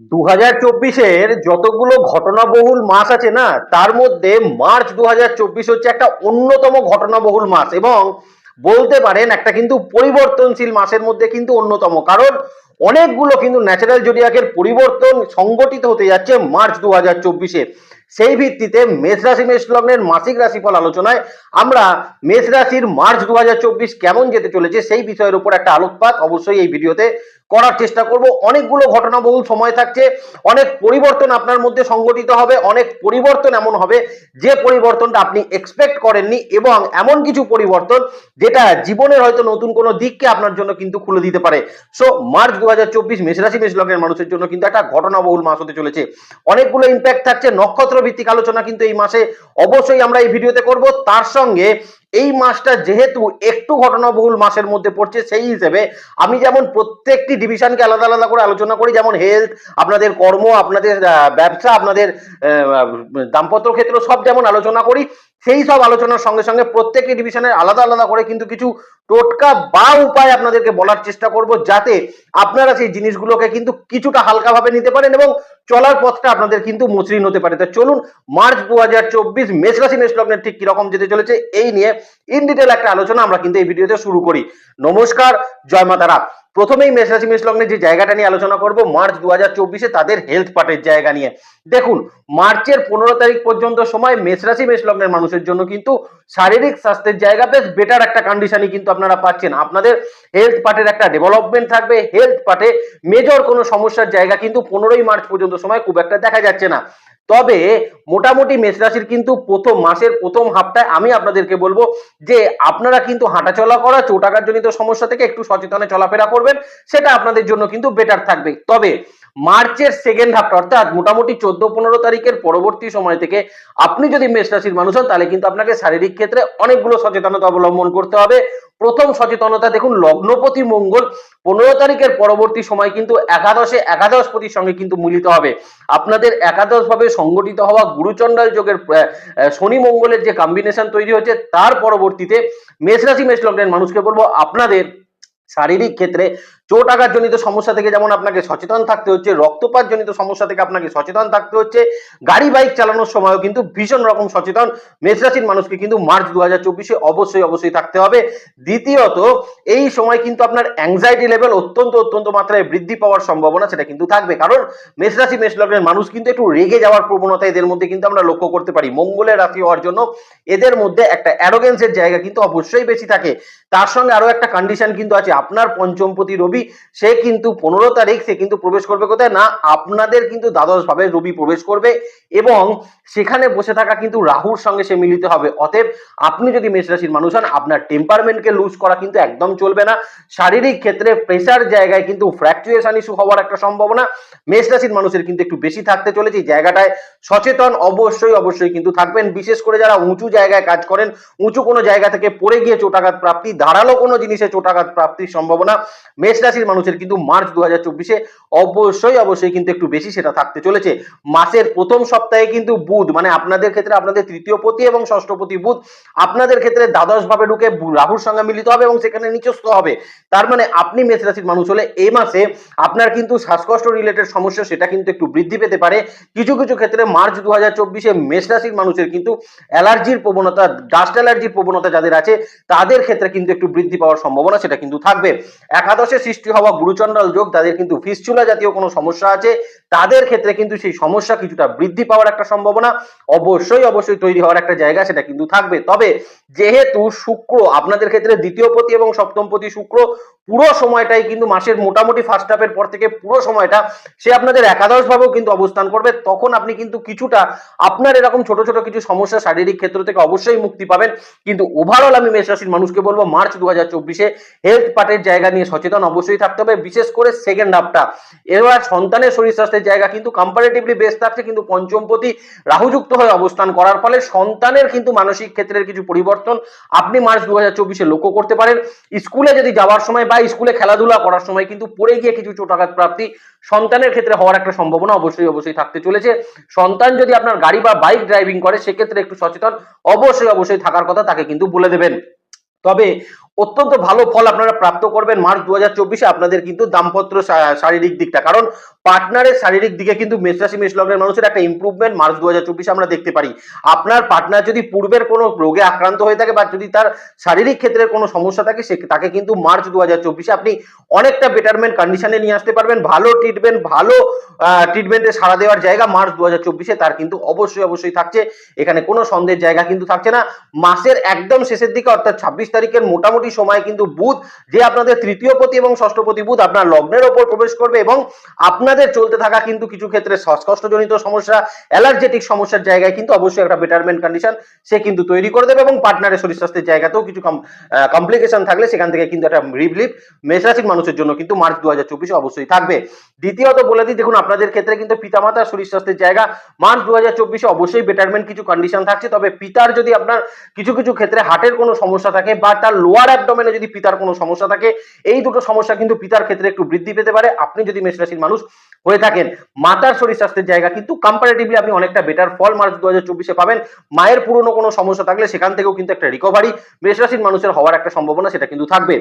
দু হাজার চব্বিশের যতগুলো ঘটনাবহুল মাস আছে না, তার মধ্যে মার্চ দু হাজার চব্বিশ হচ্ছে একটা অন্যতম ঘটনাবহুল মাস এবং বলতে পারেন একটা কিন্তু পরিবর্তনশীল মাসের মধ্যে কিন্তু অন্যতম। কারণ অনেকগুলো কিন্তু ন্যাচারাল জোডিয়াকের পরিবর্তন সংগঠিত হতে যাচ্ছে মার্চ দু হাজার চব্বিশে। সেই ভিত্তিতে মেষ রাশি, মেষ লগ্নের মাসিক রাশিফল আলোচনায় আমরা মেষ রাশির মার্চ দু হাজার চব্বিশ কেমন যেতে চলেছে সেই বিষয়ের উপর একটা আলোকপাত অবশ্যই এই ভিডিওতে করার চেষ্টা করব। অনেকগুলো ঘটনাবহুল সময় থাকছে। অনেক পরিবর্তন আপনার মধ্যে সংগঠিত হবে। অনেক পরিবর্তন এমন হবে যে পরিবর্তনটা আপনি এক্সপেক্ট করেননি এবং এমন কিছু পরিবর্তন যেটা জীবনের হয়তো নতুন কোনো দিককে আপনার জন্য কিন্তু খুলে দিতে পারে। সো মার্চ দু হাজার চব্বিশ মেষরাশি মেষ লগ্নের মানুষের জন্য কিন্তু একটা ঘটনাবহুল মাস হতে চলেছে। অনেকগুলো ইম্প্যাক্ট থাকছে। নক্ষত্র ভিত্তিক আলোচনা কিন্তু এই মাসে অবশ্যই আমরা এই ভিডিওতে করব। তার সঙ্গে এই মাসটা যেহেতু একটু ঘটনাবহুল মাসের মধ্যে পড়ছে, সেই হিসেবে আমি যেমন প্রত্যেকটি ডিভিশনকে আলাদা আলাদা করে আলোচনা করি, যেমন হেলথ আপনাদের কর্ম, আপনাদের ব্যবসা, আপনাদের দাম্পত্য ক্ষেত্র সব যেমন আলোচনা করি, সেই সব আলোচনার সঙ্গে সঙ্গে প্রত্যেকটি ডিভিশনের আলাদা আলাদা করে কিন্তু কিছু টোটকা বা উপায় আপনাদেরকে বলার চেষ্টা করব, যাতে আপনারা সেই জিনিসগুলোকে কিন্তু কিছুটা হালকাভাবে নিতে পারেন এবং চলার পথটা আপনাদের কিন্তু মসৃণ হতে পারে। তো চলুন, মার্চ দু হাজার চব্বিশ মেষরাশি মেষলগ্নের মেষ লগ্নের ঠিক কীরকম যেতে চলেছে, এই নিয়ে ইন ডিটেল একটা আলোচনা আমরা কিন্তু এই ভিডিওতে শুরু করি। নমস্কার, জয় মাতারা। প্রথমেই মেষ রাশি মেষ লগ্নের যে জায়গাটা নিয়ে আলোচনা করব, মার্চ দু হাজার চব্বিশে তাদের হেলথ পার্টের জায়গা নিয়ে। দেখুন, মার্চের পনেরো তারিখ পর্যন্ত সময় মেষ রাশি মেষ লগ্নের মানুষের জন্য কিন্তু শারীরিক স্বাস্থ্যের জায়গা বেশ বেটার একটা কন্ডিশনই কিন্তু আপনারা পাচ্ছেন। আপনাদের হেলথ পার্টের একটা ডেভেলপমেন্ট থাকবে। হেলথ পার্টে মেজর কোনো সমস্যার জায়গা কিন্তু পনেরোই মার্চ পর্যন্ত সময় খুব একটা দেখা যাচ্ছে না। তবে মোটামুটি মেষ রাশির কিন্তু প্রথম মাসের প্রথম হাফটায় আমি আপনাদেরকে বলব যে আপনারা কিন্তু হাঁটাচলা করা চোটাকার জনিত সমস্যা থেকে একটু সচেতনে চলাফেরা করবেন, সেটা আপনাদের জন্য কিন্তু বেটার থাকবে। তবে মার্চের সেকেন্ড হাফটা অর্থাৎ মোটামুটি চোদ্দ পনেরো তারিখের পরবর্তী সময় থেকে আপনি যদি মেষ রাশির মানুষ হন, তাহলে কিন্তু আপনাকে শারীরিক ক্ষেত্রে অনেকগুলো সচেতনতা অবলম্বন করতে হবে। প্রথম সচেতনতা দেখুন, লগ্নপতি মঙ্গল পনেরো তারিখের পরবর্তী সময় কিন্তু একাদশে একাদশপতির সঙ্গে কিন্তু মিলিত হবে। আপনাদের একাদশ ভাবে সংগঠিত হওয়া গুরুচণ্ডাল যোগের শনি মঙ্গলের যে কম্বিনেশন তৈরি হচ্ছে তার পরবর্তীতে মেষ রাশি, মেষ লগ্নের মানুষকে বলব, আপনাদের শারীরিক ক্ষেত্রে চোট আঘাতজনিত সমস্যা থেকে যেমন আপনাকে সচেতন থাকতে হচ্ছে রক্তপাত জনিত সমস্যা থেকে আপনাকে সচেতন থাকতে হচ্ছে, গাড়ি, বাইক চালানোর সময়ও কিন্তু ভীষণ রকম সচেতন। মেষ রাশির মানুষকে কিন্তু মার্চ দু হাজার চব্বিশে অবশ্যই অবশ্যই থাকতে হবে। দ্বিতীয়ত, এই সময় কিন্তু আপনার অ্যাংজাইটি লেভেল অত্যন্ত অত্যন্ত মাত্রায় বৃদ্ধি পাওয়ার সম্ভাবনা সেটা কিন্তু থাকবে। কারণ মেষ রাশি, মেষ লগ্নের মানুষ কিন্তু একটু রেগে যাওয়ার প্রবণতা এদের মধ্যে কিন্তু আমরা লক্ষ্য করতে পারি। মঙ্গলের রাশি হওয়ার জন্য এদের মধ্যে একটা অ্যারোগেন্সের জায়গা কিন্তু অবশ্যই বেশি থাকে। তার সঙ্গে আরও একটা কন্ডিশন কিন্তু আছে। আপনার পঞ্চমপতি রবি সে কিন্তু পনেরো তারিখ সে কিন্তু প্রবেশ করবে কোথায়? না, আপনাদের কিন্তু দ্বাদশ ভাবে রবি প্রবেশ করবে এবং সেখানে বসে থাকা কিন্তু রাহুর সঙ্গে সে মিলিত হবে। অতএব আপনি যদি মেষ রাশির মানুষ হন, আপনার টেম্পারমেন্টকে লুজ করা কিন্তু একদম চলবে না। শারীরিক ক্ষেত্রে প্রেসার জায়গায় কিন্তু ফ্র্যাকচুয়েশন ইস্যু হওয়ার একটা সম্ভাবনা। মেষ রাশির মানুষের কিন্তু একটু বেশি থাকতে চলেছে জায়গাটায় সচেতন অবশ্যই অবশ্যই কিন্তু থাকবেন। বিশেষ করে যারা উঁচু জায়গায় কাজ করেন, উঁচু কোনো জায়গা থেকে পড়ে গিয়ে চোটাঘাত প্রাপ্তি, ধারালো কোনো জিনিসে চোটাঘাত প্রাপ্তির সম্ভাবনা। মেষ রাশির মানুষের কিন্তু মার্চ দু হাজার চব্বিশে অবশ্যই অবশ্যই কিন্তু একটু বেশি সেটা থাকতে চলেছে। মাসের প্রথম সপ্তাহে কিন্তু বুধ মানে আপনাদের ক্ষেত্রে আপনাদের তৃতীয় পতি এবং ষষ্ঠপতি বুধ, আপনাদের ক্ষেত্রে দ্বাদশ ভাবে ঢুকে রাহুর সঙ্গে মিলিত হবে এবং সেখানে নিচস্থ হবে। তার মানে আপনি মেষ রাশির মানুষ হলে এই মাসে আপনার কিন্তু শ্বাসকষ্ট রিলেটেড সমস্যা সেটা কিন্তু একটু বৃদ্ধি পেতে পারে। কিছু কিছু ক্ষেত্রে মার্চ দু হাজার চব্বিশে মেষ রাশির মানুষের কিন্তু অ্যালার্জির প্রবণতা, ডাস্ট অ্যালার্জির প্রবণতা যাদের আছে, তাদের ক্ষেত্রে কিন্তু একটু বৃদ্ধি পাওয়ার সম্ভাবনা সেটা কিন্তু থাকবে। একাদশে সৃষ্টি হওয়া গুরুচণ্ডাল যোগ, তাদের কিন্তু ফিস্চুলা জাতীয় কোনো সমস্যা আছে। তাদের ক্ষেত্রে কিন্তু সেই সমস্যা কিছুটা বৃদ্ধি পাওয়ার একটা সম্ভাবনা, অবশ্যই অবশ্যই তৈরি হওয়ার একটা জায়গা সেটা কিন্তু থাকবে। তবে যেহেতু শুক্র আপনাদের ক্ষেত্রে দ্বিতীয় পতি এবং সপ্তম পতি শুক্র পুরো সময়টাই কিন্তু মাসের মোটামুটি ফার্স্ট হাফের পর থেকে পুরো সময়টা সে আপনাদের একাদশ ভাবেও কিন্তু অবস্থান করবে। তখন আপনি কিন্তু কিছুটা আপনার এরকম ছোট ছোট কিছু সমস্যা শারীরিক ক্ষেত্র থেকে অবশ্যই মুক্তি পাবেন। কিন্তু ওভারঅল আমি মেষ রাশির মানুষকে বলব, মার্চ দু হাজার চব্বিশে হেলথ পার্টের জায়গা নিয়ে সচেতন অবশ্যই থাকতে হবে। বিশেষ করে সেকেন্ড হাফটা এবার সন্তানের শরীর স্বাস্থ্যের জায়গা কিন্তু কম্পারেটিভলি বেস্ট থাকছে, কিন্তু পঞ্চমপতি রাহুযুক্ত হয়ে অবস্থান করার ফলে সন্তানের কিন্তু মানসিক ক্ষেত্রের কিছু পরিবর্তন আপনি মার্চ দু হাজার চব্বিশে লক্ষ্য করতে পারেন। স্কুলে যদি যাওয়ার সময় বা স্কুলে খেলাধুলা করার সময় কিন্তু পড়ে গিয়ে কিছু চোটাঘাত প্রাপ্তি সন্তানের ক্ষেত্রে হওয়ার একটা সম্ভাবনা অবশ্যই অবশ্যই থাকতে চলেছে। সন্তান যদি আপনার গাড়ি বা বাইক ড্রাইভিং করে, সেক্ষেত্রে একটু সচেতন, অবশ্যই অবশ্যই থাকার কথা তাকে কিন্তু বলে দেবেন। তবে অত্যন্ত ভালো ফল আপনারা প্রাপ্ত করবেন মার্চ দু হাজার আপনাদের কিন্তু দাম্পত্য শারীরিক দিকটা। কারণ পার্টনারের শারীরিক দিকে কিন্তু মেষ রাশি, মেষ লগ্নের মানুষের একটা ইমপ্রুভমেন্ট মার্চ দু আমরা দেখতে পারি। আপনার পার্টনার যদি পূর্বের কোনো রোগে আক্রান্ত হয়ে থাকে বা যদি তার শারীরিক ক্ষেত্রে কোনো সমস্যা থাকে, সে তাকে কিন্তু মার্চ দু আপনি অনেকটা বেটারমেন্ট কন্ডিশনে নিয়ে আসতে পারবেন। ভালো ট্রিটমেন্ট ভালো ট্রিটমেন্টে সাড়া দেওয়ার জায়গা মার্চ দু তার কিন্তু অবশ্যই অবশ্যই থাকছে। এখানে কোনো সন্দেহের জায়গা কিন্তু থাকছে না। মাসের একদম শেষের দিকে, অর্থাৎ ছাব্বিশ তারিখের মোটামুটি সময় কিন্তু বুধ, যে আপনাদের তৃতীয় পতি এবং ষষ্ঠপতি বুধ আপনার লগ্নের ওপর প্রবেশ করবে এবং আপনাদের চলতে থাকা কিন্তু কিছু ক্ষেত্রে শ্বাসকষ্টজনিত সমস্যা, অ্যালার্জেটিক সমস্যার জায়গায় কিন্তু অবশ্যই একটা বেটারমেন্ট কন্ডিশন সে কিন্তু তৈরি করে দেবে এবং পার্টনারের শরীর স্বাস্থ্যের জায়গাতেও কিছু কমপ্লিকেশন থাকলে সেখান থেকে কিন্তু একটা রিলিফ মেষরাশির মানুষের জন্য কিন্তু মার্চ দু অবশ্যই থাকবে। দ্বিতীয়ত বলে দিই, দেখুন, আপনাদের ক্ষেত্রে কিন্তু পিতামাতার শরীর স্বাস্থ্যের জায়গা মার্চ দু হাজার চব্বিশে অবশ্যই বেটারমেন্ট কিছু কন্ডিশন থাকছে, তবে পিতার যদি আপনার কিছু কিছু ক্ষেত্রে হার্টের কোনো সমস্যা থাকে বা তার লোয়ার অ্যাবডোমেনে যদি পিতার কোনো সমস্যা থাকে, এই দুটো সমস্যা কিন্তু পিতার ক্ষেত্রে একটু বৃদ্ধি পেতে পারে। আপনি যদি মেষ রাশির মানুষ হয়ে থাকেন, মাতার শরীর স্বাস্থ্যের জায়গা কিন্তু কম্পারেটিভলি আপনি অনেকটা বেটার ফল মার্চ দু হাজার চব্বিশে পাবেন। মায়ের পুরনো কোনো সমস্যা থাকলে সেখান থেকেও কিন্তু একটা রিকভারি মেষ রাশির মানুষের হওয়ার একটা সম্ভাবনা সেটা কিন্তু থাকবে।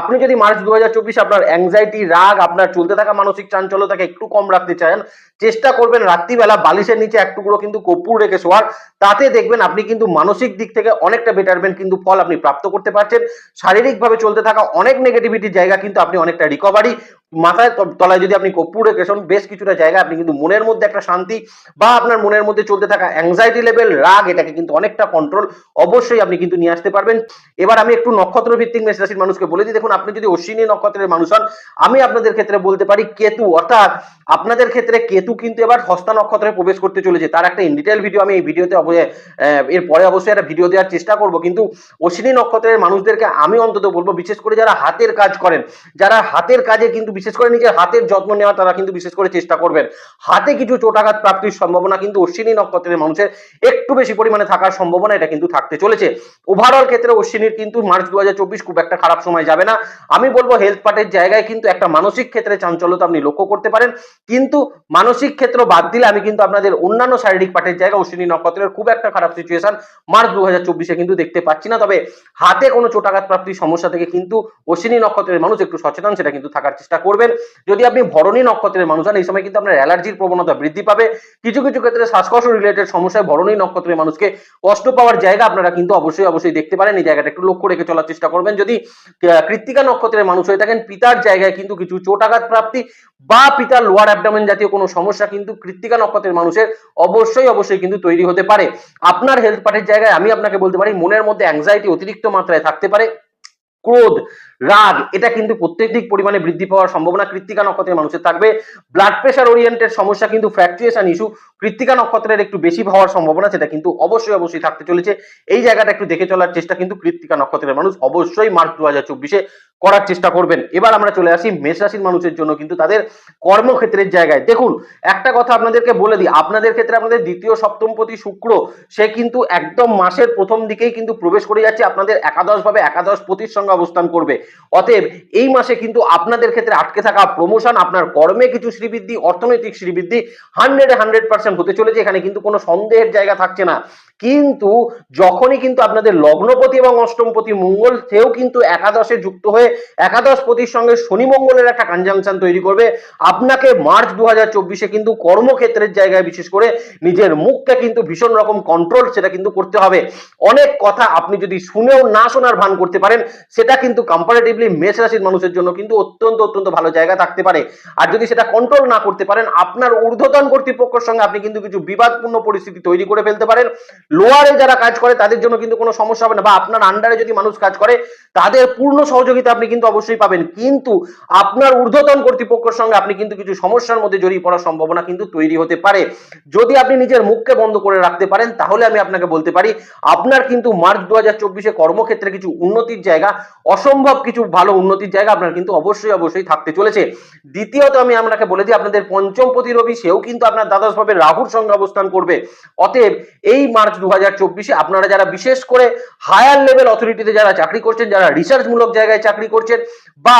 আপনি যদি মার্চ দু হাজার চব্বিশে আপনার অ্যাংজাইটি রাগ, আপনার চলতে থাকা মানসিক চাঞ্চল্যতাকে একটু কম রাখতে চান, চেষ্টা করবেন রাত্রিবেলা বালিশের নিচে এক টুকরো কিন্তু কর্পূর রেখে শোয়ার, তাতে দেখবেন আপনি কিন্তু মানসিক দিক থেকে অনেকটা বেটারমেন্ট কিন্তু ফল আপনি প্রাপ্ত করতে পারছেন। শারীরিকভাবে চলতে থাকা অনেক নেগেটিভিটির জায়গা কিন্তু আপনি অনেকটা রিকভারি মাথায় তলায় যদি আপনি কর্পূর রেখে শোন, বেশ কিছুটা জায়গা আপনি কিন্তু মনের মধ্যে একটা শান্তি বা আপনার মনের মধ্যে চলতে থাকা অ্যাংজাইটি লেভেল রাগ, এটাকে কিন্তু অনেকটা কন্ট্রোল অবশ্যই আপনি কিন্তু নিয়ে আসতে পারবেন। এবার আমি একটু নক্ষত্র ভিত্তিক মেষ রাশির মানুষকে বলে দিই, দেখুন, আপনি যদি অশ্বিনী নক্ষত্রের মানুষ হন, আমি আপনাদের ক্ষেত্রে বলতে পারি, কেতু অর্থাৎ আপনাদের ক্ষেত্রে কেতু কিন্তু এবার হস্তা নক্ষত্রে প্রবেশ করতে চলেছে। তার একটা ইন ডিটেল ভিডিও আমি এই ভিডিওতে এর পরে অবশ্যই একটা ভিডিও দেওয়ার চেষ্টা করব। কিন্তু অশ্বিনী নক্ষত্রের মানুষদেরকে আমি অন্তত বলব, বিশেষ করে যারা হাতের কাজ করেন, যারা হাতের কাজে কিন্তু বিশেষ করে নিজের হাতের যত্ন নেওয়া তারা কিন্তু বিশেষ করে চেষ্টা করবেন। হাতে কিছু চোটাঘাত প্রাপ্তির সম্ভাবনা কিন্তু অশ্বিনী নক্ষত্রের মানুষের একটু বেশি পরিমাণে থাকার সম্ভাবনা এটা কিন্তু থাকতে চলেছে। ওভারঅল ক্ষেত্রে অশ্বিনীর কিন্তু মার্চ দু হাজার চব্বিশ খুব একটা খারাপ সময় যাবে না। আমি বলব হেলথ পার্টের জায়গায় কিন্তু একটা মানসিক ক্ষেত্রে চাঞ্চল্যতা আপনি লক্ষ্য করতে পারেন। কিন্তু মানসিক ক্ষেত্র বাদ দিলে আমি কিন্তু আপনাদের অন্যান্য শারীরিক পার্টের জায়গা অশ্বিনী নক্ষত্রের খুব একটা খারাপ সিচুয়েশন মার্চ দু হাজার কিন্তু দেখতে পাচ্ছি না। তবে হাতে কোনো চোটাঘাত প্রাপ্তির সমস্যা থেকে কিন্তু অশ্বিনী নক্ষত্রের মানুষ একটু সচেতন, সেটা কিন্তু থাকার চেষ্টা করবেন। যদি আপনি ভরণী নক্ষত্রের মানুষ হন, এই সময় কিন্তু আপনার অ্যালার্জির প্রবণতা বৃদ্ধি পাবে। কিছু কিছু ক্ষেত্রে শ্বাসকষ্ট রিলেটেড সমস্যায় ভরণী নক্ষত্রের মানুষকে কষ্ট পাওয়ার জায়গা আপনারা কিন্তু অবশ্যই অবশ্যই দেখতে পারেন। এই জায়গাটা একটু লক্ষ্য রেখে চলার চেষ্টা করবেন। যদি কৃত্তিকা নক্ষত্রের মানুষ হয়ে থাকেন, পিতার জায়গায় কিন্তু কিছু চোটাঘাত প্রাপ্তি বা পিতার লোয়ার অ্যাবডামেন জাতীয় কোনো সমস্যা কিন্তু কৃত্তিকা নক্ষত্রের মানুষের অবশ্যই অবশ্যই কিন্তু তৈরি হতে পারে। আপনার হেলথ পার্টের জায়গায় আমি আপনাকে বলতে পারি, মনের মধ্যে অ্যাংজাইটি অতিরিক্ত মাত্রায় থাকতে পারে, ক্রোধ রাগ, এটা কিন্তু প্রত্যেক পরিমাণে বৃদ্ধি পাওয়ার সম্ভাবনা কৃত্তিকা নক্ষত্রের মানুষের থাকবে। ব্লাড প্রেশার ওরিয়েন্টেড সমস্যা কিন্তু ফ্র্যাকচুয়েশন ইস্যু কৃত্তিকা নক্ষত্রের একটু বেশি হওয়ার সম্ভাবনা, সেটা কিন্তু অবশ্যই অবশ্যই থাকতে চলেছে। এই জায়গাটা একটু দেখে চলার চেষ্টা কিন্তু কৃত্তিকা নক্ষত্রের মানুষ অবশ্যই মার্চ দু হাজার চব্বিশে করার চেষ্টা করবেন। এবার আমরা চলে আসি মেষ রাশির মানুষের জন্য কিন্তু তাদের কর্মক্ষেত্রের জায়গায়। দেখুন, একটা কথা আপনাদেরকে বলে দিই, আপনাদের ক্ষেত্রে আপনাদের দ্বিতীয় সপ্তমপতি শুক্র, সে কিন্তু একদম মাসের প্রথম দিকেই কিন্তু প্রবেশ করে যাচ্ছে, আপনাদের একাদশ ভাবে একাদশ পতির সঙ্গে অবস্থান করবে। অতএব এই মাসে কিন্তু আপনাদের ক্ষেত্রে আটকে থাকা প্রমোশন আপনার কর্মে কিছু শ্রীবৃদ্ধি, অর্থনৈতিক শ্রীবৃদ্ধি হান্ড্রেড হান্ড্রেড পার্সেন্ট হতে চলেছে, এখানে কিন্তু কোনো সন্দেহের জায়গা থাকছে না। কিন্তু যখনই কিন্তু আপনাদের লগ্নপতি এবং অষ্টমপতি মঙ্গল সেও কিন্তু একাদশে যুক্ত হয়ে একাদশ পতির সঙ্গে শনি মঙ্গলের একটা কনজাংশন তৈরি করবে। আপনাকে মার্চ দু হাজার চব্বিশে কিন্তু কর্মক্ষেত্রের জায়গায় বিশেষ করে নিজের মুখকে কিন্তু ভীষণ রকম কন্ট্রোল সেটা কিন্তু করতে হবে। অনেক কথা আপনি যদি শুনেও না শোনার ভান করতে পারেন, সেটা কিন্তু কম্পারেটিভলি মেষ রাশির মানুষের জন্য কিন্তু অত্যন্ত অত্যন্ত ভালো জায়গা থাকতে পারে। আর যদি সেটা কন্ট্রোল না করতে পারেন, আপনার ঊর্ধ্বতন কর্তৃপক্ষের সঙ্গে আপনি কিন্তু কিছু বিবাদপূর্ণ পরিস্থিতি তৈরি করে ফেলতে পারেন। লোয়ারে যারা কাজ করে, তাদের জন্য কিন্তু কোনো সমস্যা হবে না। বা আপনার আন্ডারে যদি মানুষ কাজ করে, তাদের পূর্ণ সহযোগিতা আপনি কিন্তু অবশ্যই পাবেন। কিন্তু আপনার ঊর্ধ্বতন কর্তৃপক্ষের সঙ্গে আপনি কিন্তু কিছু সমস্যার মধ্যে জড়িয়ে পড়ার সম্ভাবনা কিন্তু তৈরি হতে পারে। যদি আপনি নিজের মুখকে বন্ধ করে রাখতে পারেন, তাহলে আমি আপনাকে বলতে পারি, আপনার কিন্তু মার্চ দু হাজার চব্বিশে কর্মক্ষেত্রে কিছু উন্নতির জায়গা, অসম্ভব কিছু ভালো উন্নতির জায়গা আপনার কিন্তু অবশ্যই অবশ্যই থাকতে চলেছে। দ্বিতীয়ত আমি আপনাকে বলে দিই, আপনাদের পঞ্চম প্রতি রবি সেও কিন্তু আপনার দ্বাদশ ভাবে রাহুর সঙ্গে অবস্থান করবে। অতএব এই মার্চ দু হাজার আপনারা যারা বিশেষ করে হায়ার লেভেল অথরিটিতে যারা চাকরি করছেন, যারা রিসার্চমূলক জায়গায় চাকরি করছেন বা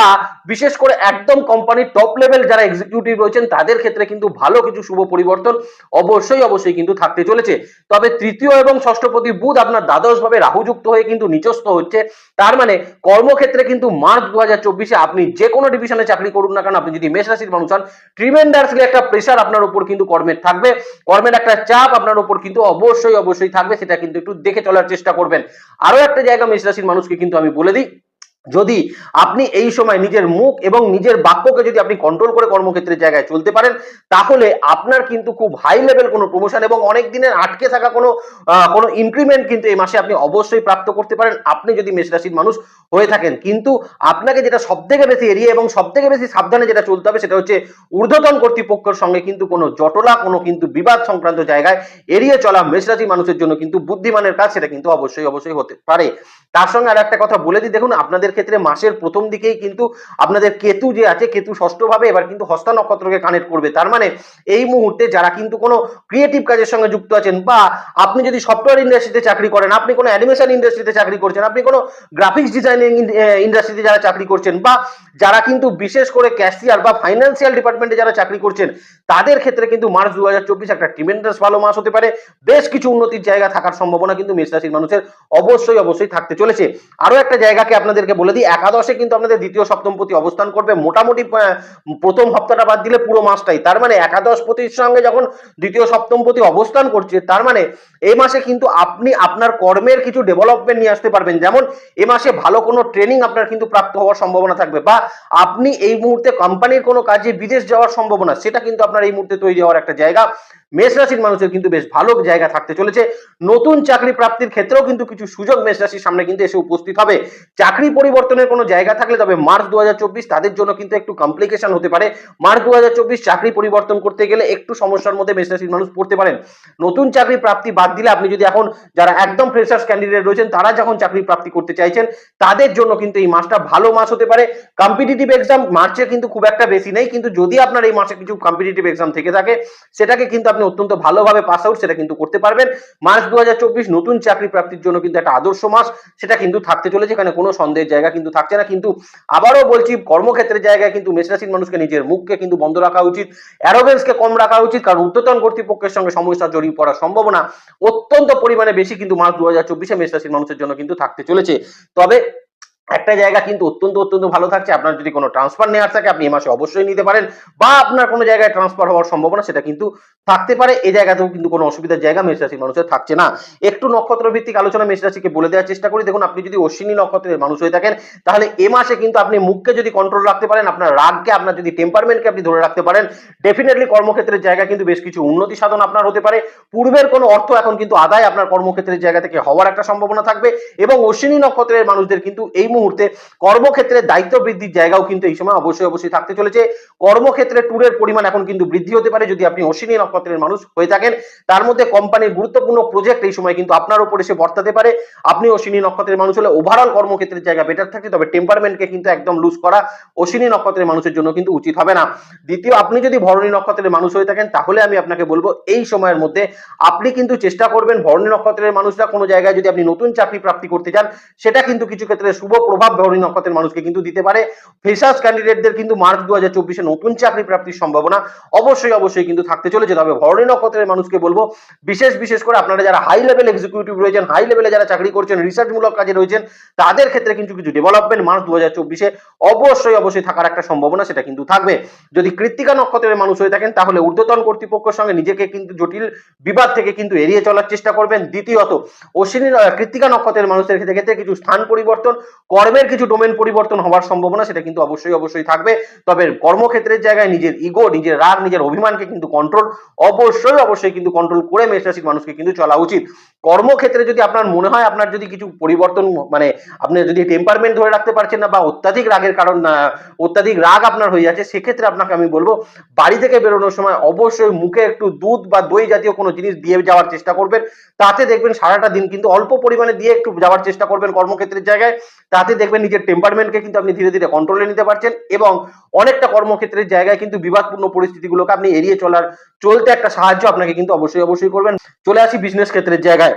বিশেষ করে একদম কোম্পানির টপ লেভেল যারা এক্সিকিউটিভ রয়েছেন, তাদের ক্ষেত্রে কিন্তু ভালো কিছু শুভ পরিবর্তন অবশ্যই অবশ্যই কিন্তু থাকতে চলেছে। তবে তৃতীয় এবং ষষ্ঠপতি বুধ আপনার দ্বাদশ ভাবে রাহুযুক্ত হয়ে কিন্তু নিচস্থ হচ্ছে। তার মানে কর্মক্ষেত্রে কিন্তু মার্চ দু হাজার চব্বিশে আপনি যে কোনো ডিভিশনে চাকরি করুন না কেন, আপনি যদি মেষ রাশির মানুষ হন ট্রিমেন্ডাসলি একটা প্রেশার আপনার উপর কিন্তু কর্মের থাকবে। কর্মের একটা চাপ আপনার উপর কিন্তু অবশ্যই অবশ্যই থাকবে, সেটা কিন্তু একটু দেখে চলার চেষ্টা করবেন। আরও একটা জায়গা মেষ রাশির মানুষকে কিন্তু আমি বলে দিই যদি আপনি এই সময় নিজের মুখ এবং নিজের বাক্যকে যদি আপনি কন্ট্রোল করে কর্মক্ষেত্রের জায়গায় চলতে পারেন, তাহলে আপনার কিন্তু খুব হাই লেভেল কোনো প্রমোশন এবং অনেক দিনের আটকে থাকা কোনো কোনো ইনক্রিমেন্ট কিন্তু এই মাসে আপনি অবশ্যই প্রাপ্ত করতে পারেন। আপনি যদি মেষ রাশির মানুষ হয়ে থাকেন, কিন্তু আপনাকে যেটা সব থেকে বেশি এড়িয়ে এবং সব থেকে বেশি সাবধানে যেটা চলতে হবে সেটা হচ্ছে ঊর্ধ্বতন কর্তৃপক্ষের সঙ্গে কিন্তু কোনো জটলা, কোনো কিন্তু বিবাদ সংক্রান্ত জায়গায় এড়িয়ে চলা মেষ রাশি মানুষের জন্য কিন্তু বুদ্ধিমানের কাজ সেটা কিন্তু অবশ্যই অবশ্যই হতে পারে। তার সঙ্গে আর একটা কথা বলে দিই। দেখুন, আপনাদের ক্ষেত্রে মাসের প্রথম দিকেই কিন্তু আপনাদের কেতু যে আছে, কেতু ষষ্ঠভাবে এবার কিন্তু হস্তা নক্ষত্রকে কানেক্ট করবে। তার মানে এই মুহূর্তে যারা কিন্তু কোনো ক্রিয়েটিভ কাজের সঙ্গে যুক্ত আছেন বা আপনি যদি সফটওয়্যার ইন্ডাস্ট্রিতে চাকরি করেন, আপনি কোনো অ্যানিমেশন ইন্ডাস্ট্রিতে চাকরি করছেন, আপনি কোনো গ্রাফিক্স ডিজাইনিং ইন্ডাস্ট্রিতে যারা চাকরি করছেন বা যারা কিন্তু বিশেষ করে ক্যাশিয়ার বা ফাইন্যান্সিয়াল ডিপার্টমেন্টে যারা চাকরি করছেন, তাদের ক্ষেত্রে কিন্তু মার্চ দু হাজার চব্বিশ একটা ট্রিমেন্ডাস ভালো মাস হতে পারে। বেশ কিছু উন্নতির জায়গা থাকার সম্ভাবনা কিন্তু মেষ রাশির মানুষের অবশ্যই অবশ্যই থাকতে চলেছে। আরও একটা জায়গাকে আপনাদেরকে বলে দিই, একাদশে কিন্তু আপনাদের দ্বিতীয় সপ্তমপতি অবস্থান করবে। মোটামুটি প্রথম হপ্তাহটা বাদ দিলে পুরো মাসটাই। তার মানে একাদশ পতির সঙ্গে যখন দ্বিতীয় সপ্তমপতি অবস্থান করছে, তার মানে এই মাসে কিন্তু আপনি আপনার কর্মের কিছু ডেভেলপমেন্ট নিয়ে আসতে পারবেন। যেমন, এ মাসে ভালো কোনো ট্রেনিং আপনার কিন্তু প্রাপ্ত হওয়ার সম্ভাবনা থাকবে বা আপনি এই মুহূর্তে কোম্পানির কোনো কাজে বিদেশ যাওয়ার সম্ভাবনা, সেটা কিন্তু আপনার এই মুহূর্তে তৈরি হওয়ার একটা জায়গা। মেষ রাশির মানুষের কিন্তু বেশ ভালো জায়গা থাকতে চলেছে। নতুন চাকরি প্রাপ্তির ক্ষেত্রেও কিন্তু কিছু সুযোগ মেষ রাশির সামনে কিন্তু এসে উপস্থিত হবে। চাকরি পরিবর্তনের কোনো জায়গা থাকলে তবে মার্চ দু তাদের জন্য কিন্তু একটু কমপ্লিকেশন হতে পারে। মার্চ দু চাকরি পরিবর্তন করতে গেলে একটু সমস্যার মধ্যে মেষ রাশির মানুষ পড়তে পারেন। নতুন চাকরি প্রাপ্তি বাদ দিলে আপনি যদি এখন যারা একদম ফ্রেশার্স ক্যান্ডিডেট রয়েছেন, তারা যখন চাকরি প্রাপ্তি করতে চাইছেন, তাদের জন্য কিন্তু এই মাসটা ভালো মাস হতে পারে। কম্পিটিটিভ এক্সাম মার্চে কিন্তু খুব একটা বেশি নেই, কিন্তু যদি আপনার এই মাসে কিছু কম্পিটিটিভ এক্সাম থেকে থাকে, সেটাকে কিন্তু আপনি অত্যন্ত ভালোভাবে পাস আউট সেটা কিন্তু করতে পারবেন। মার্চ দু নতুন চাকরি প্রাপ্তির জন্য কিন্তু একটা আদর্শ মাস, সেটা কিন্তু থাকতে চলেছে, এখানে কোনো সন্দেহের জায়গা কিন্তু থাকছে না। কিন্তু আবারও বলছি, কর্মক্ষেত্রের জায়গায় কিন্তু মেষরাশির মানুষকে নিজের মুখকে কিন্তু বন্ধ রাখা উচিত অ্যারোগেন্সকে কম রাখা উচিত, কারণ ঊর্ধ্বতন কর্তৃপক্ষের সঙ্গে সমস্যা জড়িয়ে পড়ার সম্ভাবনা অত্যন্ত পরিমাণে বেশি কিন্তু মার্চ দু হাজার চব্বিশে মেষরাশির মানুষের জন্য কিন্তু থাকতে চলেছে। তবে একটা জায়গা কিন্তু অত্যন্ত অত্যন্ত ভালো থাকছে। আপনার যদি কোনো ট্রান্সফার নেওয়ার থাকে, আপনি এই মাসে অবশ্যই নিতে পারেন। বা আপনার কোনো জায়গায় ট্রান্সফার হওয়ার সম্ভাবনা, সেটা কিন্তু থাকতে পারে। এই জায়গাতেও কিন্তু কোনো অসুবিধার জায়গা মেষ রাশির মানুষের থাকছে না। একটু নক্ষত্র ভিত্তিক আলোচনা মেষ রাশিকে বলে দেওয়ার চেষ্টা করি। দেখুন, আপনি যদি অশ্বিনী নক্ষত্রের মানুষ হয়ে থাকেন, তাহলে এ মাসে কিন্তু আপনি মুখকে যদি কন্ট্রোল রাখতে পারেন, আপনার রাগকে, আপনার যদি টেম্পারমেন্টকে আপনি ধরে রাখতে পারেন ডেফিনেটলি কর্মক্ষেত্রের জায়গা কিন্তু বেশ কিছু উন্নতি সাধন আপনার হতে পারে। পূর্বের কোনো অর্থ এখন কিন্তু আদায় আপনার কর্মক্ষেত্রের জায়গা থেকে হওয়ার একটা সম্ভাবনা থাকবে। এবং অশ্বিনী নক্ষত্রের মানুষদের কিন্তু এই মুহূর্তে কর্মক্ষেত্রে দায়িত্ব বৃদ্ধির জায়গাও কিন্তু এই সময় অবশ্যই অবশ্যই থাকতে চলেছে। কর্মক্ষেত্রে ট্যুরের পরিমাণ এখন কিন্তু বৃদ্ধি হতে পারে যদি আপনি অশ্বিনী নক্ষত্রের মানুষ হয়ে থাকেন। তার মধ্যে কোম্পানির গুরুত্বপূর্ণ প্রজেক্ট এই সময় কিন্তু আপনার উপর এসে বর্তাতে পারে। আপনি অশ্বিনী নক্ষত্রের মানুষ হলে ওভারঅল কর্মক্ষেত্রের জায়গা বেটার থাকে তবে টেম্পারমেন্টকে কিন্তু একদম লুজ করা অশ্বিনী নক্ষত্রের মানুষের জন্য কিন্তু উচিত হবে না। দ্বিতীয়, আপনি যদি ভরণী নক্ষত্রের মানুষ হয়ে থাকেন, তাহলে আমি আপনাকে বলব এই সময়ের মধ্যে আপনি কিন্তু চেষ্টা করবেন ভরণী নক্ষত্রের মানুষরা কোনো জায়গায় যদি আপনি নতুন চাকরি প্রাপ্তি করতে চান, সেটা কিন্তু কিছু ক্ষেত্রে শুভ প্রভাব ভরণী নক্ষত্রের মানুষকে কিন্তু দিতে পারে। ফ্রেশার্স ক্যান্ডিডেটদের কিন্তু মার্চ দু হাজার চব্বিশে নতুন চাকরি প্রাপ্তির সম্ভাবনা অবশ্যই অবশ্যই কিন্তু থাকতে চলেছে। তবে ভরণী নক্ষত্রের মানুষকে বলব, বিশেষ বিশেষ করে আপনারা যারা হাই লেভেল এক্সিকিউটিভ রয়েছেন হাই লেভেলে যারা চাকরি করছেন রিসার্চ মূলক কাজে রয়েছেন, তাদের ক্ষেত্রে কিন্তু কিছু ডেভেলপমেন্ট মার্চ দু হাজার চব্বিশে অবশ্যই অবশ্যই থাকার একটা সম্ভাবনা সেটা কিন্তু থাকবে। যদি কৃত্তিকা নক্ষত্রের মানুষ হয়ে থাকেন, তাহলে ঊর্ধ্বতন কর্তৃপক্ষের সঙ্গে নিজেকে কিন্তু জটিল বিবাদ থেকে কিন্তু এড়িয়ে চলার চেষ্টা করবেন। দ্বিতীয়ত, অশ্বিনী কৃত্তিকা নক্ষত্রের মানুষের ক্ষেত্রে কিছু স্থান পরিবর্তন কর্মের কিছু ডোমেন পরিবর্তন হওয়ার সম্ভাবনা সেটা কিন্তু অবশ্যই অবশ্যই থাকবে। তবে কর্মক্ষেত্রের জায়গায় নিজের ইগো নিজের রাগ, নিজের অভিমানকে কিন্তু কন্ট্রোল অবশ্যই অবশ্যই কিন্তু কন্ট্রোল করে মেষ রাশির মানুষকে কিন্তু চলা উচিত। কর্মক্ষেত্রে যদি আপনার মনে হয় আপনার যদি কিছু পরিবর্তন মানে আপনি যদি টেম্পারমেন্ট ধরে রাখতে পারছেন না বা অত্যাধিক রাগের কারণ অত্যাধিক রাগ আপনার হয়ে যাচ্ছে, সেক্ষেত্রে আপনাকে আমি বলব, বাড়ি থেকে বেরোনোর সময় অবশ্যই মুখে একটু দুধ বা দই জাতীয় কোনো জিনিস দিয়ে যাওয়ার চেষ্টা করবেন। তাতে দেখবেন সারাটা দিন কিন্তু অল্প পরিমাণে দিয়ে একটু যাওয়ার চেষ্টা করবেন কর্মক্ষেত্রের জায়গায়। তাতে দেখবেন নিজের টেম্পারমেন্টকে কিন্তু আপনি ধীরে ধীরে কন্ট্রোলে নিতে পারছেন এবং অনেকটা কর্মক্ষেত্রের জায়গায় কিন্তু বিবাদপূর্ণ পরিস্থিতিগুলোকে আপনি এড়িয়ে চলার চলতে একটা সাহায্য আপনাকে কিন্তু অবশ্যই অবশ্যই করবেন। চলে আসি বিজনেস ক্ষেত্রের জায়গায়।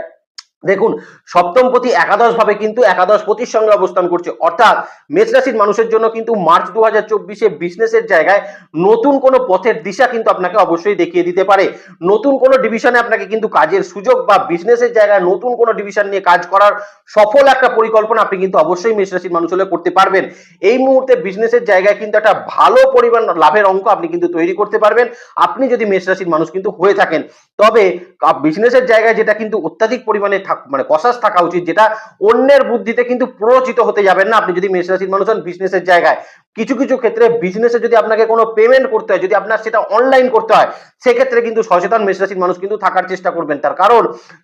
দেখুন, সপ্তম পতি একাদশ ভাবে কিন্তু একাদশ পতির সঙ্গে অবস্থান করছে। অর্থাৎ মেষ রাশির মানুষের জন্য কিন্তু মার্চ দু হাজার চব্বিশে বিজনেসের জায়গায় নতুন কোনো পথের দিশা কিন্তু আপনাকে অবশ্যই দেখিয়ে দিতে পারে। নতুন কোনো ডিভিশনে আপনাকে কিন্তু কাজের সুযোগ বা বিজনেসের জায়গায় নতুন কোনো ডিভিশন নিয়ে কাজ করার সফল একটা পরিকল্পনা আপনি কিন্তু অবশ্যই মেষ রাশির মানুষ হলে করতে পারবেন। এই মুহূর্তে বিজনেসের জায়গায় কিন্তু একটা ভালো পরিমাণ লাভের অঙ্ক আপনি কিন্তু তৈরি করতে পারবেন। আপনি যদি মেষ রাশির মানুষ কিন্তু হয়ে থাকেন, তবে বিজনেসের জায়গায় যেটা কিন্তু অত্যাধিক পরিমাণে মানে কষাস থাকা উচিত, যেটা অন্যের বুদ্ধিতে কিন্তু প্ররোচিত হতে যাবেন না। আপনি যদি মেষ রাশির মানুষ হন বিজনেসের জায়গায় কিছু কিছু ক্ষেত্রে বিজনেসে যদি আপনাকে কোনো পেমেন্ট করতে হয়, যদি আপনার সেটা অনলাইন করতে হয়, সেক্ষেত্রে কিন্তু সচেতন মেষ রাশির মানুষ কিন্তু থাকার চেষ্টা করবেন। তার কারণ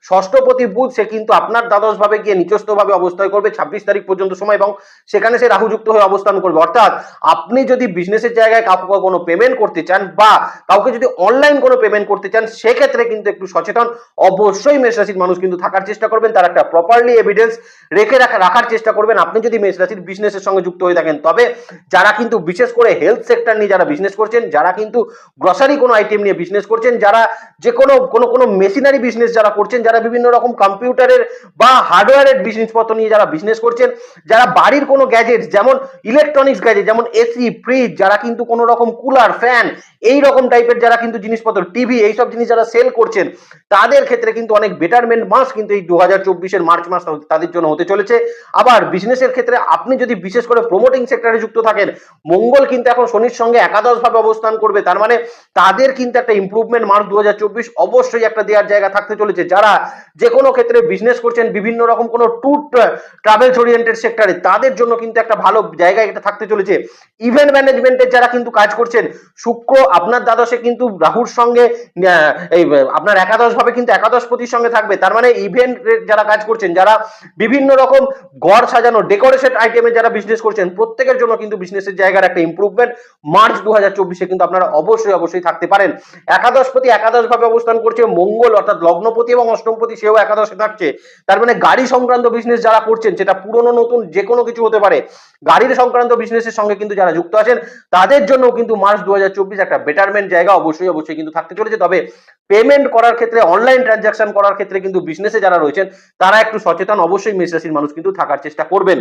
ষষ্ঠপতি বুধ সে কিন্তু আপনার দ্বাদশ ভাবে গিয়ে নিচস্থ ভাবে অবস্থান করবে, ছাব্বিশ তারিখ পর্যন্ত সময় এবং সেখানে সে রাহুযুক্ত হয়ে অবস্থান করবে। অর্থাৎ, আপনি যদি বিজনেসের জায়গায় কাউকে কোনো পেমেন্ট করতে চান বা কাউকে যদি অনলাইন কোনো পেমেন্ট করতে চান, সেক্ষেত্রে কিন্তু একটু সচেতন অবশ্যই মেষ রাশির মানুষ কিন্তু থাকার চেষ্টা করবেন। তার একটা প্রপারলি এভিডেন্স রেখে রাখা রাখার চেষ্টা করবেন। আপনি যদি মেষ রাশির বিজনেসের সঙ্গে যুক্ত হয়ে থাকেন, তবে যারা কিন্তু বিশেষ করে হেলথ সেক্টর নিয়ে যারা বিজনেস করছেন, যারা কিন্তু গ্রসারি কোনো আইটেম নিয়ে বিজনেস করছেন, যারা যে কোনো কোনো কোনো মেশিনারি বিজনেস যারা করছেন, যারা বিভিন্ন রকম কম্পিউটারের বা হার্ডওয়্যারের জিনিসপত্র নিয়ে যারা বিজনেস করছেন, যারা বাড়ির কোনো গ্যাজেট যেমন ইলেকট্রনিক্স গ্যাজেট যেমন এসি ফ্রিজ যারা কিন্তু কোনো রকম কুলার ফ্যান এই রকম টাইপের যারা কিন্তু জিনিসপত্র টিভি এইসব জিনিস যারা সেল করছেন, তাদের ক্ষেত্রে কিন্তু অনেক বেটারমেন্ট মাস কিন্তু এই দু হাজার চব্বিশের মার্চ মাস তাদের জন্য হতে চলেছে। আবার বিজনেসের ক্ষেত্রে আপনি যদি বিশেষ করে প্রমোটিং সেক্টরে যুক্ত থাকেন মঙ্গল কিন্তু এখন শনির সঙ্গে একাদশ ভাবে অবস্থান করবে। তার মানে তাদের কিন্তু একটা ইম্প্রুভমেন্ট মার্চ দু অবশ্যই একটা দেওয়ার জায়গা থাকতে চলেছে। যারা যে কোনো ক্ষেত্রে বিজনেস করছেন, বিভিন্ন রকম কোনো ট্যুর ট্রাভেলস ওরিয়েন্টেড সেক্টরে তাদের জন্য কিন্তু একটা ভালো জায়গা এটা থাকতে চলেছে। ইভেন্ট ম্যানেজমেন্টের যারা কিন্তু কাজ করছেন, শুক্র আপনার দ্বাদশে কিন্তু রাহুর সঙ্গে এই, আপনার একাদশ ভাবে কিন্তু একাদশ পতির সঙ্গে থাকবে। তার মানে ইভেন্ট যারা কাজ করছেন, যারা বিভিন্ন রকম গড় সাজানো ডেকোরেশন আইটেমে যারা বিজনেস করছেন, প্রত্যেকের জন্য কিন্তু বিজনেসের জায়গার একটা ইম্প্রুভমেন্ট মার্চ দু হাজার কিন্তু আপনারা অবশ্যই অবশ্যই থাকতে পারেন। একাদশপতি একাদশ ভাবে অবস্থান করছে মঙ্গল, অর্থাৎ লগ্নপতি এবং অষ্টমপতি, সেও একাদশে থাকছে। তার মানে গাড়ি সংক্রান্ত বিজনেস যারা করছেন, সেটা পুরনো, নতুন যে কোনো কিছু হতে পারে। গাড়ির সংক্রান্ত বিজনেসের সঙ্গে কিন্তু যারা যুক্ত আছেন, তাদের জন্য কিন্তু মার্চ দু হাজার চব্বিশ একটা বেটারমেন্ট জায়গা অবশ্যই অবশ্যই কিন্তু থাকতে চলেছে। তবে পেমেন্ট করার ক্ষেত্রে অনলাইন ট্রানজাকশন করার ক্ষেত্রে কিন্তু বিজনেসে যারা রয়েছেন, তারা একটু সচেতন অবশ্যই মেষ রাশির মানুষ কিন্তু থাকার চেষ্টা করবেন।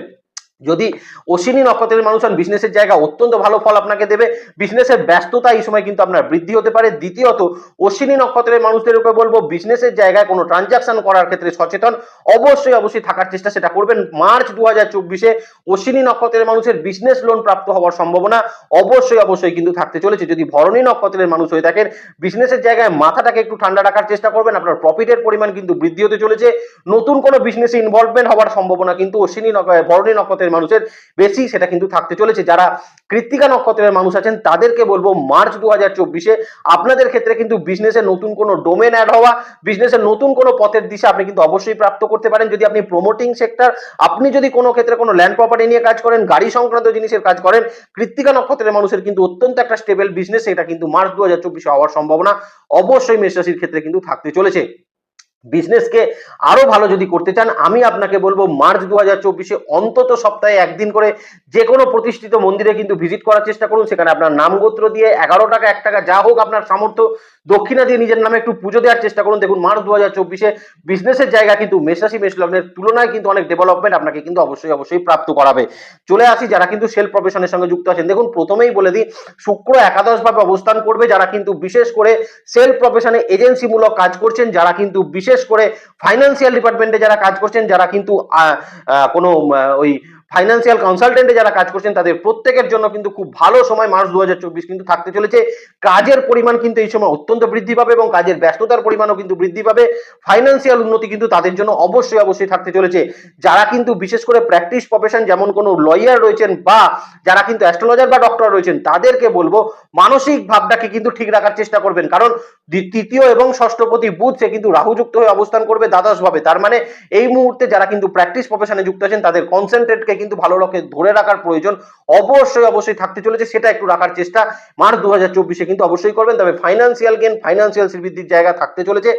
যদি অশ্বিনী নক্ষত্রের মানুষ হন বিজনেসের জায়গা অত্যন্ত ভালো ফল আপনাকে দেবে। বিজনেসের ব্যস্ততা এই সময় কিন্তু আপনার বৃদ্ধি হতে পারে। দ্বিতীয়ত, অশ্বিনী নক্ষত্রের মানুষদের উপর বলব বিজনেসের জায়গায় কোনো ট্রানজাকশন করার ক্ষেত্রে সচেতন। অবশ্যই অবশ্যই থাকার চেষ্টা সেটা করবেন। মার্চ দু হাজার চব্বিশে অশ্বিনী নক্ষত্রের মানুষের বিজনেস লোন প্রাপ্ত হওয়ার সম্ভাবনা অবশ্যই অবশ্যই কিন্তু থাকতে চলেছে। যদি ভরণী নক্ষত্রের মানুষ হয়ে থাকেন বিজনেসের জায়গায় মাথাটাকে একটু ঠান্ডা রাখার চেষ্টা করবেন। আপনার প্রফিটের পরিমাণ কিন্তু বৃদ্ধি হতে চলেছে। নতুন কোনো বিজনেসে ইনভলভমেন্ট হওয়ার সম্ভাবনা কিন্তু অশ্বিনী ভরণী নক্ষত্রের মানুষের বেশি সেটা কিন্তু থাকতে চলেছে। যারা কৃত্তিকা নক্ষত্রের মানুষ আছেন, তাদেরকে বলব মার্চ দু হাজার আপনাদের ক্ষেত্রে কিন্তু বিজনেসে নতুন কোনো ডোমেন অ্যাড হওয়া বিজনেসের নতুন কোনো পথের দিশা আপনি কিন্তু অবশ্যই প্রাপ্ত করতে পারেন। যদি আপনি প্রমোটিং সেক্টর আপনি যদি কোনো ক্ষেত্রে কোনো ল্যান্ড প্রপার্টি নিয়ে কাজ করেন, গাড়ি সংক্রান্ত জিনিসের কাজ করেন, কৃত্তিকা নক্ষত্রের মানুষের কিন্তু অত্যন্ত একটা স্টেবল বিজনেস এটা কিন্তু মার্চ দু হাজার চব্বিশে হওয়ার সম্ভাবনা অবশ্যই মেষ রাশির ক্ষেত্রে কিন্তু থাকতে চলেছে। বিজনেসকে আরও ভালো যদি করতে চান, আমি আপনাকে বলব মার্চ দু হাজার চব্বিশে অন্তত সপ্তাহে একদিন করে যে কোনো প্রতিষ্ঠিত মন্দিরে কিন্তু ভিজিট করার চেষ্টা করুন। সেখানে আপনার নাম গোত্র দিয়ে এগারো টাকা, এক টাকা যা হোক আপনার সামর্থ্য, দক্ষিণা দিয়ে নিজের নামে একটু পুজো দেওয়ার চেষ্টা করুন। দেখুন, মার্চ দু হাজার চব্বিশে বিজনেসের জায়গা কিন্তু মেষরাশি, মেষ লগ্নের তুলনায় কিন্তু অনেক ডেভেলপমেন্ট আপনাকে কিন্তু অবশ্যই অবশ্যই প্রাপ্ত করাবে। চলে আসি যারা কিন্তু সেলফ প্রফেশনের সঙ্গে যুক্ত আছেন। দেখুন, প্রথমেই বলে দিই, শুক্র একাদশ ভাবে অবস্থান করবে যারা কিন্তু বিশেষ করে সেলফ প্রফেশনে এজেন্সিমূলক কাজ করছেন, যারা কিন্তু বিশেষ করে ফাইন্যান্সিয়াল ডিপার্টমেন্টে যারা কাজ করছেন, যারা কিন্তু কোনো ওই ফাইন্যান্সিয়াল কনসালটেন্টে যারা কাজ করছেন, তাদের প্রত্যেকের জন্য কিন্তু খুব ভালো সময় মার্চ দু কিন্তু থাকতে চলেছে। কাজের পরিমাণ কিন্তু এই সময় অত্যন্ত বৃদ্ধি পাবে এবং কাজের ব্যস্ততার পরিমাণও কিন্তু বৃদ্ধি পাবে। ফাইন্যান্সিয়াল উন্নতি কিন্তু তাদের জন্য অবশ্যই অবশ্যই থাকতে চলেছে। যারা কিন্তু বিশেষ করে প্র্যাকটিস প্রফেশন যেমন কোনো লয়ার রয়েছেন বা যারা কিন্তু অ্যাস্ট্রোলজার বা ডক্টর রয়েছেন, তাদেরকে বলব, মানসিক ভাবটাকে কিন্তু ঠিক রাখার চেষ্টা করবেন। কারণ তৃতীয় এবং ষষ্ঠপতি বুধ সে কিন্তু রাহুযুক্ত হয়ে অবস্থান করবে দ্বাদশ ভাবে তার মানে এই মুহূর্তে যারা কিন্তু প্র্যাকটিস প্রফেশনে যুক্ত আছেন, তাদের কনসেন্ট্রেটকে কিন্তু ভালো রকম ধরে রাখার প্রয়োজন অবশ্যই অবশ্যই থাকতে চলেছে, সেটা একটু রাখার চেষ্টা মার্চ দু হাজার চব্বিশে কিন্তু অবশ্যই করবেন। তবে ফাইন্যান্সিয়াল গেন ফাইন্যান্সিয়াল শ্রীবৃদ্ধির জায়গা থাকতে চলেছে।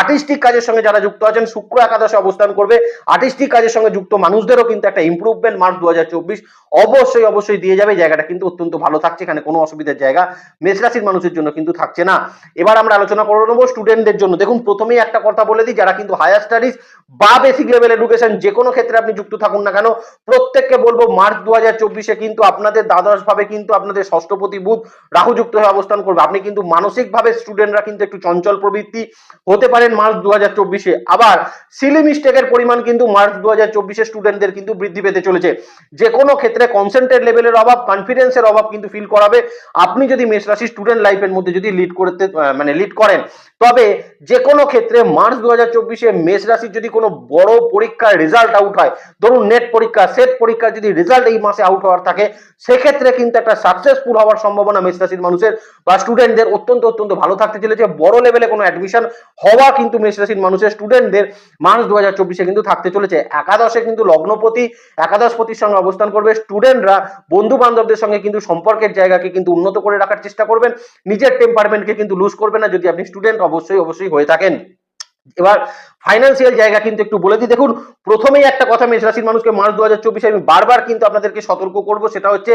আর্টিস্টিক কাজের সঙ্গে যারা যুক্ত আছেন, শুক্র একাদশে অবস্থান করবে। আর্টিস্টিক কাজের সঙ্গে যুক্ত মানুষদেরও কিন্তু একটা ইম্প্রুভমেন্ট মার্চ দু হাজার চব্বিশ অবশ্যই অবশ্যই দিয়ে যাবে। জায়গাটা কিন্তু অত্যন্ত ভালো থাকছে, এখানে কোনো অসুবিধার জায়গা মেষ রাশির মানুষের জন্য কিন্তু থাকছে না। এবার আমরা আমরা আলোচনা করে নেব স্টুডেন্টদের জন্য। দেখুন, প্রথমেই একটা কথা বলে দিই, যারা কিন্তু হায়ার স্টাডিজ বা বেসিক লেভেল এডুকেশন যে কোনো ক্ষেত্রে আপনি যুক্ত থাকুন না কেন, প্রত্যেককে বলব মার্চ দু হাজার চব্বিশে কিন্তু আপনাদের দ্বাদশ ভাবে কিন্তু আপনাদের ষষ্ঠপতি বুধ রাহু যুক্ত হয়ে অবস্থান করবে। আপনি কিন্তু মানসিকভাবে স্টুডেন্টরা কিন্তু একটু চঞ্চল প্রবৃত্তি হতে পারেন মার্চ দু হাজার চব্বিশে। আবার সিলি মিস্টেকের পরিমাণ কিন্তু মার্চ দু হাজার চব্বিশে স্টুডেন্টদের কিন্তু বৃদ্ধি পেতে চলেছে। যে কোনো ক্ষেত্রে কনসেন্ট্রেট লেভেলের অভাব কনফিডেন্সের অভাব কিন্তু ফিল করাবে। আপনি যদি মেষ রাশি স্টুডেন্ট লাইফের মধ্যে যদি লিড করতে মানে লিড করেন। তবে যে কোনো ক্ষেত্রে মার্চ দু হাজার চব্বিশে মেষ রাশির যদি কোনো বড় পরীক্ষার রেজাল্ট আউট হয়, ধরুন নেট পরীক্ষা সেট পরীক্ষার যদি রেজাল্ট এই মাসে আউট হওয়ার থাকে, সেক্ষেত্রে কিন্তু একটা সাকসেসফুল হওয়ার সম্ভাবনা মেষ রাশির মানুষের বা স্টুডেন্টদের অত্যন্ত অত্যন্ত ভালো থাকতে চলেছে। বড় লেভেলে কোনো অ্যাডমিশন হওয়া কিন্তু মেষ রাশির মানুষের স্টুডেন্টদের মার্চ দু হাজার চব্বিশে কিন্তু থাকতে চলেছে। একাদশে কিন্তু লগ্নপতি, একাদশপতির সঙ্গে অবস্থান করবে। স্টুডেন্টরা বন্ধু বান্ধবদের সঙ্গে কিন্তু সম্পর্কের জায়গাকে কিন্তু উন্নত করে রাখার চেষ্টা করবেন। নিজের টেম্পারমেন্টকে কিন্তু লুজ করবেন না। যদি আপনি স্টুডেন্ট অবশ্যই অবশ্যই হয়ে থাকেন। এবার ফাইন্যান্সিয়াল জায়গা কিন্তু একটু বলে দিই। দেখুন, প্রথমেই একটা কথা মেষ রাশির মানুষকে মার্চ দু হাজার চব্বিশে আমি বারবার কিন্তু আপনাদেরকে সতর্ক করব, সেটা হচ্ছে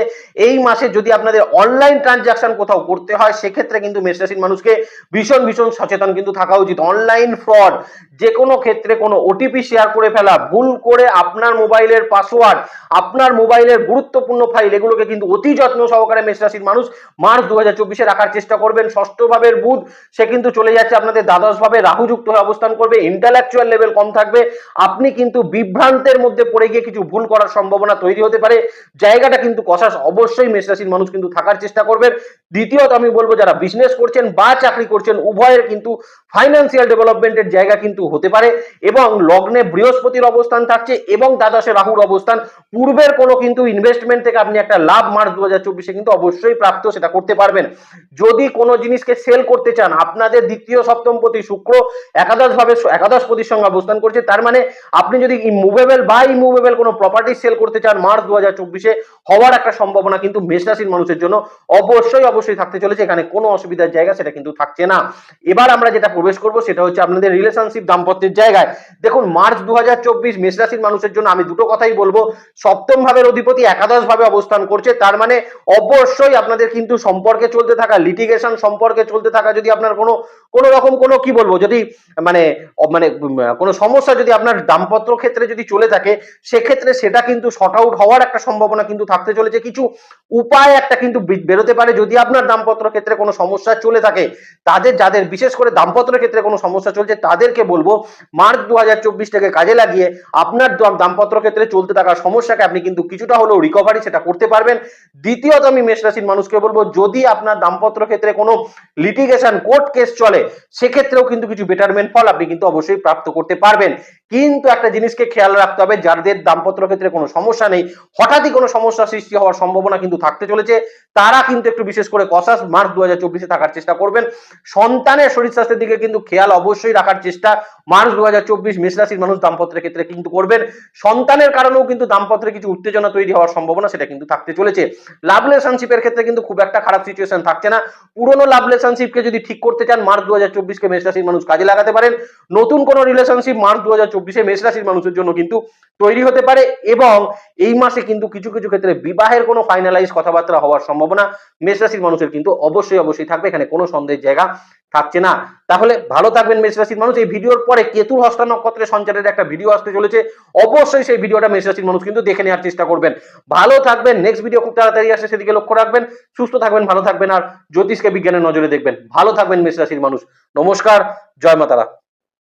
এই মাসে যদি আপনাদের অনলাইন ট্রানজাকশন কোথাও করতে হয়, সেক্ষেত্রে কিন্তু মেষ রাশির মানুষকে ভীষণ ভীষণ সচেতন কিন্তু থাকা উচিত। অনলাইন ফ্রড যে কোনো ক্ষেত্রে কোনো ওটিপি শেয়ার করে ফেলা, ভুল করে আপনার মোবাইলের পাসওয়ার্ড আপনার মোবাইলের গুরুত্বপূর্ণ ফাইল এগুলোকে কিন্তু অতি যত্ন সহকারে মেষ রাশির মানুষ মার্চ দু হাজার চব্বিশে রাখার চেষ্টা করবেন। ষষ্ঠ ভাবের বুধ, সে কিন্তু চলে যাচ্ছে আপনাদের দ্বাদশ ভাবে রাহুযুক্ত হয়ে অবস্থান করবে। ইন্টালেকচুয়াল লেভেল কম থাকবে। আপনি কিন্তু বিভ্রান্তের মধ্যে পড়ে গিয়ে কিছু ভুল করার সম্ভাবনা তৈরি হতে পারে। জায়গাটা কিন্তু কষাস, অবশ্যই মেষ রাশির মানুষ কিন্তু থাকার চেষ্টা করবেন। দ্বিতীয়ত আমি বলব, যারা বিজনেস করছেন বা চাকরি করছেন, উভয়ের কিন্তু ফাইন্যান্সিয়াল ডেভেলপমেন্টের জায়গা কিন্তু হতে পারে এবং লগ্নে বৃহস্পতির অবস্থান থাকছে এবং দ্বাদশে রাহুর অবস্থান। পূর্বের কোনো কিন্তু ইনভেস্টমেন্ট থেকে আপনি একটা লাভ মার্চ দু হাজার চব্বিশে কিন্তু অবশ্যই প্রাপ্ত, সেটা করতে পারবেন। যদি কোনো জিনিসকে সেল করতে চান, আপনাদের দ্বিতীয় সপ্তমপতি শুক্র একাদশ ভাবে একাদশ পতির সঙ্গে অবস্থান করছে। তার মানে আপনি যদি মুভেবল বা ইমুভেবল কোনো প্রপার্টি সেল করতে চান মার্চ দু হাজার চব্বিশে, হওয়ার একটা সম্ভাবনা কিন্তু মেষ রাশির মানুষের জন্য অবশ্যই অবশ্যই থাকতে চলেছে। এখানে কোনো অসুবিধার জায়গা সেটা কিন্তু থাকছে না। এবার আমরা যেটা প্রবেশ করব সেটা হচ্ছে আপনাদের রিলেশনশিপ দাম্পত্যের জায়গায়। দেখুন, মার্চ দু হাজার চব্বিশ মেষ রাশির মানুষের জন্য আমি দুটো কথাই বলব। সপ্তম ভাবের অধিপতি একাদশ ভাবে অবস্থান করছে। তার মানে অবশ্যই আপনাদের কিন্তু সম্পর্কে চলতে থাকা লিটিগেশন সম্পর্কে চলতে থাকা যদি আপনার কোনো কোনো রকম কোনো কি বলব, যদি মানে মানে কোনো সমস্যা যদি আপনার দামপত্র ক্ষেত্রে যদি চলে থাকে, সেক্ষেত্রে সেটা কিন্তু শর্ট আউট হওয়ার একটা সম্ভাবনা কিন্তু থাকতে চলেছে। কিছু উপায় একটা কিন্তু বেরোতে পারে যদি আপনার দামপত্র ক্ষেত্রে কোনো সমস্যা চলে থাকে। তাদের, যাদের, বিশেষ করে দাম্পত্য ক্ষেত্রে কোনো সমস্যা চলছে, তাদেরকে বলব, মার্চ দু হাজার চব্বিশটাকে কাজে লাগিয়ে আপনার দাম- দাম্পত্য ক্ষেত্রে চলতে থাকা সমস্যাকে আপনি কিন্তু কিছুটা হলেও রিকভারি সেটা করতে পারবেন। দ্বিতীয়ত আমি মেষ রাশির মানুষকে বলব, যদি আপনার দাম্পত্য ক্ষেত্রে কোনো লিটিগেশন কোর্ট কেস চলে সেক্ষেত্রেও কিন্তু কিছু বেটারমেন্ট ফল আপনি কিন্তু অবশ্যই প্রাপ্ত করতে পারবেন। কিন্তু একটা জিনিসকে খেয়াল রাখতে হবে, যাদের দাম্পত্য ক্ষেত্রে কোনো সমস্যা নেই, হঠাৎই কোনো সমস্যা সৃষ্টি হওয়ার সম্ভাবনা কিন্তু থাকতে চলেছে, তারা কিন্তু একটু বিশেষ করে কসাস মার্চ দু হাজার চব্বিশে থাকার চেষ্টা করবেন। সন্তানের শরীর স্বাস্থ্যের দিকে কিন্তু খেয়াল অবশ্যই রাখার চেষ্টা, মার্চ দু হাজার চব্বিশ মেষ রাশির মানুষ দাম্পত্যের ক্ষেত্রে কিন্তু করবেন। সন্তানের কারণেও কিন্তু দাম্পত্যে কিছু উত্তেজনা তৈরি হওয়ার সম্ভাবনা সেটা কিন্তু থাকতে চলেছে। লাভ রিলেশনশিপের ক্ষেত্রে কিন্তু খুব একটা খারাপ সিচুয়েশন থাকছে না। পুরনো লাভ রিলেশনশিপকে যদি ঠিক করতে চান, মার্চ দু হাজার চব্বিশকে মেষ রাশির মানুষ কাজে লাগাতে পারেন। নতুন কোনো রিলেশনশিপ মার্চ দু হাজার চব্বিশে মেষ রাশির মানুষের জন্য কিন্তু তৈরি হতে পারে এবং এই মাসে কিন্তু কিছু কিছু ক্ষেত্রে বিবাহের কোনো ফাইনালাইজ কথাবার্তা হওয়ার সম্ভাবনা মেষ রাশির মানুষের কিন্তু অবশ্যই অবশ্যই থাকবে, এখানে কোনো সন্দেহের জায়গা থাকছে না। তাহলে ভালো থাকবেন মেষ রাশির মানুষ। এই ভিডিওর পরে কেতুর হস্তা নক্ষত্রের সঞ্চারের একটা ভিডিও আসতে চলেছে। অবশ্যই সেই ভিডিওটা মেষ রাশির মানুষ কিন্তু দেখে নেওয়ার চেষ্টা করবেন। ভালো থাকবেন নেক্সট ভিডিও খুব তাড়াতাড়ি আসে সেদিকে লক্ষ্য রাখবেন। সুস্থ থাকবেন, ভালো থাকবেন, আর জ্যোতিষকে বিজ্ঞানের নজরে দেখবেন। ভালো থাকবেন মেষ রাশির মানুষ। নমস্কার, জয় মাতারা।